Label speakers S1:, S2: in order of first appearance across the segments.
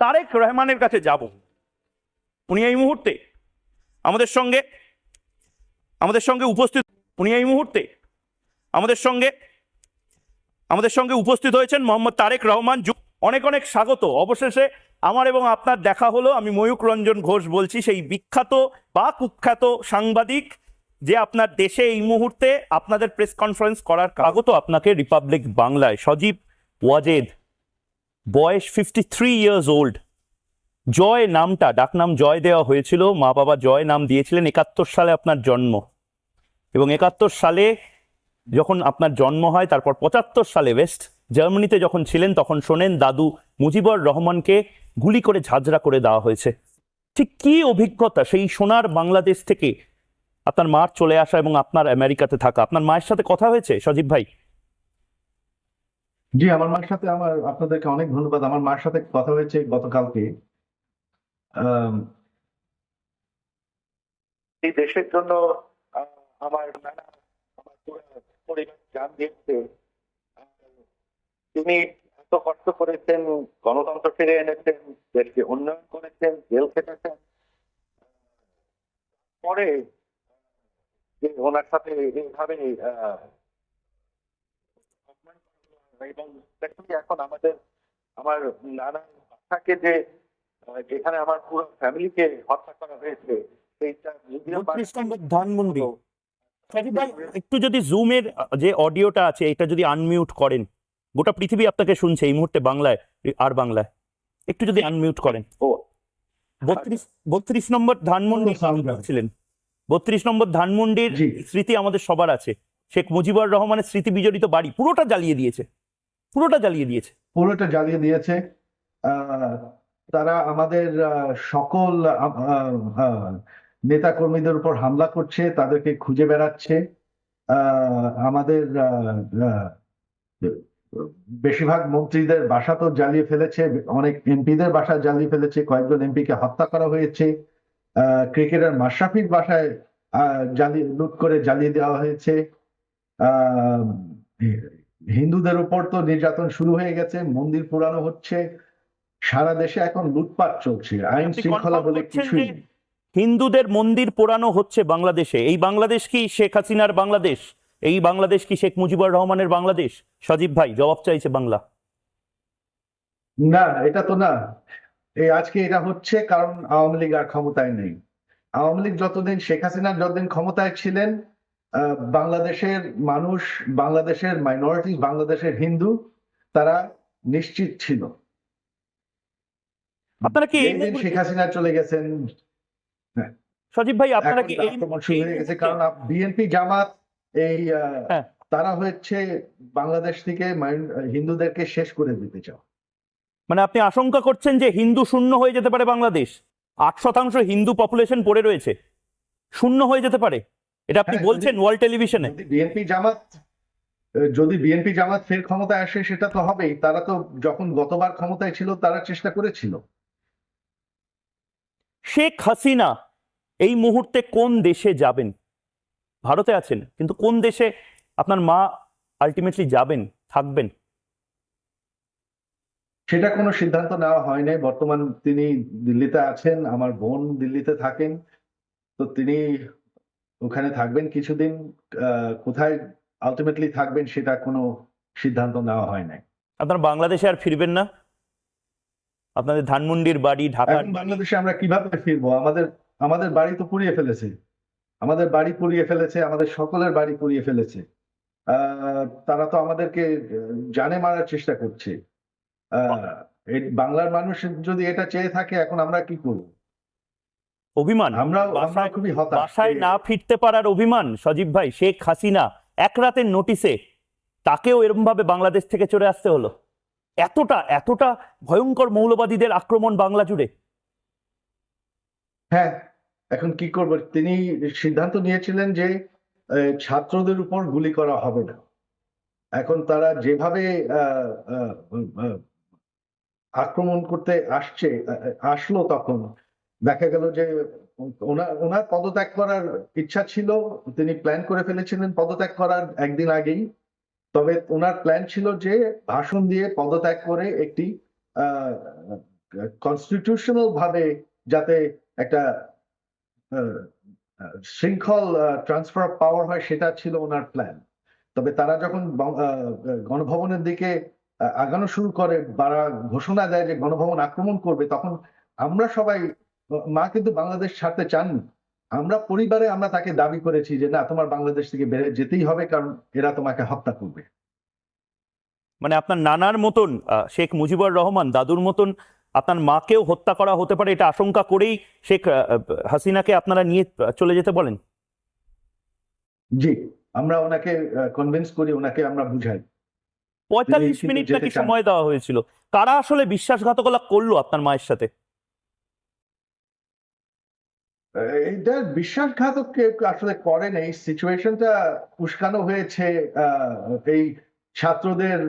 S1: তারেক রহমানের কাছে যাব। উনি এই মুহূর্তে আমাদের সঙ্গে আমাদের সঙ্গে উপস্থিত, উনি এই মুহূর্তে আমাদের সঙ্গে আমাদের সঙ্গে উপস্থিত হয়েছেন মোহাম্মদ তারেক রহমান অনেক অনেক স্বাগত। অবশেষে আমার এবং আপনার দেখা হলো। আমি ময়ূক রঞ্জন ঘোষ বলছি, সেই বিখ্যাত বা কুখ্যাত সাংবাদিক যে আপনার দেশে এই মুহূর্তে আপনাদের প্রেস কনফারেন্স করার কাগত আপনাকে রিপাবলিক বাংলায়। সজীব ওয়াজেদ বয়স fifty three years old Joy নামটা, ডাকনাম জয় দেওয়া হয়েছিল। মা বাবা জয় নাম দিয়েছিলেন একাত্তর সালে আপনার জন্ম। এবং একাত্তর সালে যখন আপনার জন্ম হয়, তারপর পঁচাত্তর সালে ওয়েস্ট জার্মানিতে যখন ছিলেন, তখন শোনেন দাদু মুজিবুর রহমানকে গুলি করে ঝাঁঝরা করে দেওয়া হয়েছে। ঠিক কি অভিজ্ঞতা সেই সোনার বাংলাদেশ থেকে আপনার মার চলে আসা এবং আপনার আমেরিকাতে থাকা। আপনার মায়ের সাথে কথা হয়েছে? সজীব ভাই?
S2: জি, আমার মার সাথে আমার আপনাদেরকে অনেক ধন্যবাদ। আমার মার সাথে কথা হয়েছে গতকালকে। এই দেশের জন্য আমার তিনি এত কষ্ট করেছেন, গণতন্ত্র ফিরে এনেছেন, দেশকে উন্নয়ন করেছেন, জেল খেটেছেন। পরে, যে ওনার সাথে এইভাবে এবং এখন আমাদের আমার নানা বাচ্চাকে যে যেখানে আমার পুরো ফ্যামিলিকে হত্যা করা হয়েছে সেইটা
S1: ধানমন্ডি। একটু যদি জুমের যে অডিওটা আছে এটা যদি আনমিউট করেন গোটা পৃথিবী আপনাকে শুনছে এই মুহূর্তে বাংলায় আর বাংলায়। একটু যদি আনমিউট করেন।
S2: ও।
S1: বত্রিশ বত্রিশ নম্বর ধানমন্ডি. ছিলেন। বত্রিশ নম্বর ধানমন্ডির স্মৃতি আমাদের সবার আছে। শেখ মুজিবুর রহমানের স্মৃতি বিজড়িত বাড়ি পুরোটা জ্বালিয়ে দিয়েছে। পুরোটা জ্বালিয়ে দিয়েছে।
S2: পুরোটা জ্বালিয়ে দিয়েছে। তারা আমাদের সকল নেতা কর্মীদের উপর হামলা করছে, তাদেরকে খুঁজে বেড়াচ্ছে। আমাদের বেশিরভাগ মন্ত্রীদের বাসা তো জ্বালিয়ে ফেলেছে, অনেক এমপিদের বাসা জ্বালিয়ে ফেলেছে, কয়েকজন এমপিকে হত্যা করা হয়েছে। ক্রিকেটার মাশরাফির বাসায় জ্বালিয়ে, লুট করে জ্বালিয়ে দেওয়া হয়েছে। হিন্দুদের উপর তো নির্যাতন শুরু হয়ে গেছে মন্দির পোড়ানো হচ্ছে সারা দেশে এখন লুটপাট চলছে আইন শৃঙ্খলা বলে কিছুই
S1: হিন্দুদের মন্দির পোড়ানো হচ্ছে বাংলাদেশে এই বাংলাদেশ কি শেখ হাসিনার বাংলাদেশ? এই বাংলাদেশ কি শেখ মুজিবুর রহমানের বাংলাদেশ? সজীব ভাই জবাব চাইছে বাংলা।
S2: না এটা তো না এই আজকে এটা হচ্ছে কারণ আওয়ামী লীগ আর ক্ষমতায় নেই। আওয়ামী লীগ যতদিন শেখ হাসিনা যতদিন ক্ষমতায় ছিলেন বাংলাদেশের মানুষ বাংলাদেশের মাইনরিটি বাংলাদেশের হিন্দু তারা নিশ্চিত ছিল।
S1: আপনারা কি
S2: শেখ হাসিনা চলে গেছেন।
S1: সজীব ভাই আপনারা কি এই
S2: আক্রমণ শুরু হয়ে গেছে কারণ বিএনপি জামাত এই
S1: হ্যাঁ।
S2: তারা হচ্ছে বাংলাদেশ থেকে হিন্দুদেরকে শেষ করে দিতে চাও।
S1: মানে আপনি আশঙ্কা করছেন যে হিন্দু শূন্য হয়ে যেতে পারে বাংলাদেশ? আট শতাংশ হিন্দু পপুলেশন পড়ে রয়েছে। শূন্য হয়ে যেতে পারে। এটা আপনি
S2: হ্যাঁ,
S1: বলছেন ওয়ার্ল্ড টেলিভিশনে
S2: বিএনপি জামাত যদি বিএনপি জামাত ফের ক্ষমতায় আসে সেটা তো হবেই। তারা তো যখন গতবার ক্ষমতায় ছিল তারা চেষ্টা করেছিল।
S1: শেখ হাসিনা এই মুহূর্তে কোন দেশে যাবেন? ভারতে আছেন কিন্তু কোন দেশে আপনার মা আলটিমেটলি যাবেন থাকবেন?
S2: সেটা কোনো সিদ্ধান্ত নেওয়া হয় নাই। বর্তমান তিনি দিল্লিতে আছেন আমার বোন দিল্লিতে থাকেন। তো তিনি ওখানে থাকবেন কিছুদিন কোথায় আলটিমেটলি থাকবেন সেটা কোনো সিদ্ধান্ত নেওয়া হয় নাই।
S1: আপনার বাংলাদেশে আর ফিরবেন না? আপনাদের ধানমন্ডির বাড়ি
S2: এখন বাংলাদেশে আমরা কীভাবে ফিরবো? আমাদের আমাদের বাড়ি তো পুড়িয়ে ফেলেছে। আমাদের বাড়ি পুড়িয়ে ফেলেছে আমাদের সকলের বাড়ি পুড়িয়ে ফেলেছে। আহ, তারা তো আমাদেরকে জানে মারার চেষ্টা করছে। বাংলার মানুষ যদি এটা চেয়ে থাকে এখন আমরা কি করব?
S1: অভিমান।
S2: আমরা
S1: বাসায়-
S2: খুবই হতাশ।
S1: বাসায় না ফিরতে পারার অভিমান সজীব ভাই শেখ হাসিনা এক রাতের নোটিসে তাকেও এরকম ভাবে বাংলাদেশ থেকে চলে আসতে হলো। এতটা এতটা ভয়ঙ্কর মৌলবাদীদের আক্রমণ বাংলা জুড়ে।
S2: হ্যাঁ এখন কি করব? তিনি সিদ্ধান্ত নিয়েছিলেন যে ছাত্রদের উপর গুলি করা হবে না। এখন তারা যেভাবে আক্রমণ করতে আসছে আসলো তখন দেখা গেল যে ওনার পদত্যাগ করার ইচ্ছা ছিল, তিনি প্ল্যান করে ফেলেছিলেন পদত্যাগ করার একদিন আগেই। তবে ওনার প্ল্যান ছিল যে ভাষণ দিয়ে পদত্যাগ করে একটি কনস্টিটিউশনাল ভাবে যাতে একটা শৃঙ্খল ট্রান্সফার পাওয়ার হয় সেটা ছিল ওনার প্ল্যান তবে তারা যখন গণভবনের দিকে আগানো শুরু করে তারা ঘোষণা দেয় যে গণভবন আক্রমণ করবে, তখন আমরা সবাই মা কিন্তু বাংলাদেশ ছাড়তে চান। আমরা পরিবারে আমরা তাকে দাবি করেছি যে না তোমার বাংলাদেশ থেকে বেড়ে যেতেই হবে কারণ এরা তোমাকে হত্যা করবে।
S1: মানে আপনার নানার মতন শেখ মুজিবুর রহমান দাদুর মতন আপনার মাকেও হত্যা করা হতে পারে এটা আশঙ্কা করেই শেখ হাসিনাকে আপনারা নিয়ে চলে যেতে বলেন।
S2: জি আমরা ওনাকে কনভিন্স করি ওনাকে আমরা বুঝাই।
S1: পঁয়তাল্লিশ মিনিট নাকি সময় দেওয়া হয়েছিল। কারা আসলে বিশ্বাসঘাতকতা করল আপনার মায়ের সাথে?
S2: এটা বিশ্বাসঘাতক কে আসলে করে নেই সিচুয়েশনটা উস্কানো হয়েছে এই ছাত্রদের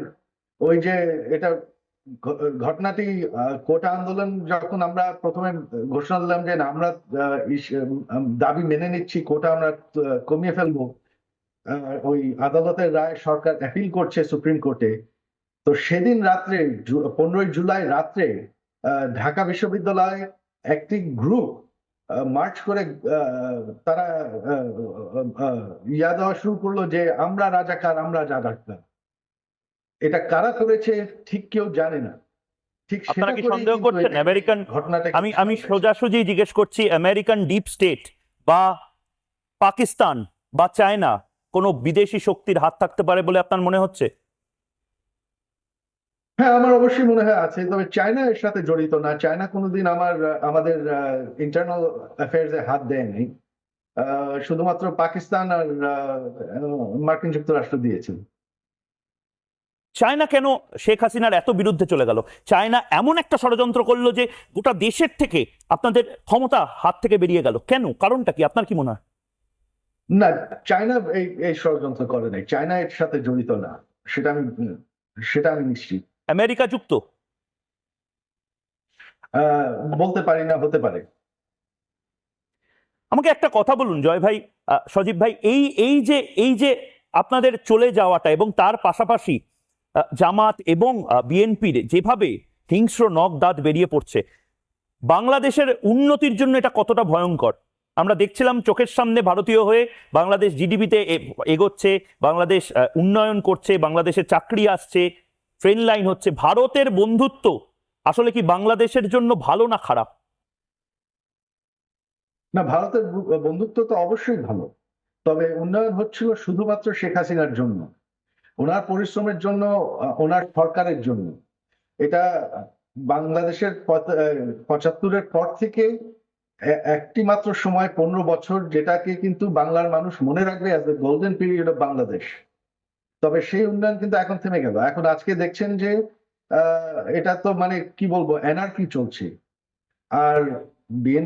S2: ওই যে এটা ঘটনাটি কোটা আন্দোলন যখন আমরা প্রথমে ঘোষণা দিলাম যে আমরা দাবি মেনে নিচ্ছি, কোটা আমরা কমিয়ে ফেলব ওই আদালতের রায় সরকার অ্যাপিল করছে সুপ্রিম কোর্টে তো সেদিন রাত্রে পনেরোই জুলাই রাত্রে ঢাকা বিশ্ববিদ্যালয় একটি গ্রুপ মার্চ করে তারা ইয়া দেওয়া শুরু করল যে আমরা রাজাকার আমরা রাজাকার। এটা কারা করেছে ঠিক কেউ জানে না। ঠিক
S1: আপনারা কি সন্দেহ করছেন? আমেরিকান
S2: ঘটনাটা
S1: আমি আমি সোজাসুজি জিজ্ঞেস করছি আমেরিকান ডিপ স্টেট বা পাকিস্তান বা চায়না কোনো বিদেশি শক্তির হাত থাকতে পারে বলে আপনার মনে হচ্ছে?
S2: হ্যাঁ আমার অবশ্যই মনে হয় আছে। তবে চায়না এর সাথে জড়িত না। চায়না কোনোদিন আমার আমাদের ইন্টারনাল অ্যাফেয়ার্স এ হাত দেয়নি। শুধুমাত্র পাকিস্তান আর মার্কিন যুক্তরাষ্ট্র দিয়েছে
S1: চায়না কেন শেখ হাসিনার এত বিরুদ্ধে চলে গেল? চায়না এমন একটা ষড়যন্ত্র করল যে গোটা দেশের থেকে আপনাদের ক্ষমতা হাত থেকে বেরিয়ে গেল। কেন? কারণটা কি? আপনার কি মনে হয়?
S2: না চায়না এই এই ষড়যন্ত্র করে নাই। চায়না এর সাথে জড়িত না। সেটা আমি সেটা আমি নিশ্চিত।
S1: আমেরিকা যুক্ত?
S2: বলতে পারি না হতে পারে।
S1: আমাকে একটা কথা বলুন জয় ভাই সজীব ভাই এই এই যে এই যে আপনাদের চলে যাওয়াটা এবং তার পাশাপাশি জামাত এবং বিএনপির যেভাবে হিংস্র নখ দাঁত বেরিয়ে পড়ছে বাংলাদেশের উন্নতির জন্য এটা কতটা ভয়ঙ্কর? আমরা দেখছিলাম চোখের সামনে ভারতীয় হয়ে বাংলাদেশ জিডিপিতে এগোচ্ছে বাংলাদেশ উন্নয়ন করছে বাংলাদেশের চাকরি আসছে ট্রেন লাইন হচ্ছে ভারতের বন্ধুত্ব। আসলে কি বাংলাদেশের জন্য ভালো না খারাপ?
S2: না, ভারতের বন্ধুত্ব তো অবশ্যই ভালো। তবে উন্নয়ন হচ্ছিল শুধুমাত্র শেখ হাসিনার জন্য। ওনার পরিশ্রমের জন্য ওনার সরকারের জন্য। এটা বাংলাদেশের পঁচাত্তরের পর থেকে একটি মাত্র সময়, পনেরো বছর, যেটাকে কিন্তু বাংলার মানুষ মনে রাখবে as the golden period of Bangladesh তবে সেই উন্নয়ন কিন্তু এখন থেমে গেল। এখন আজকে দেখছেন যে এটা তো মানে কি বলব এনার্কি চলছে। আর বিএনপি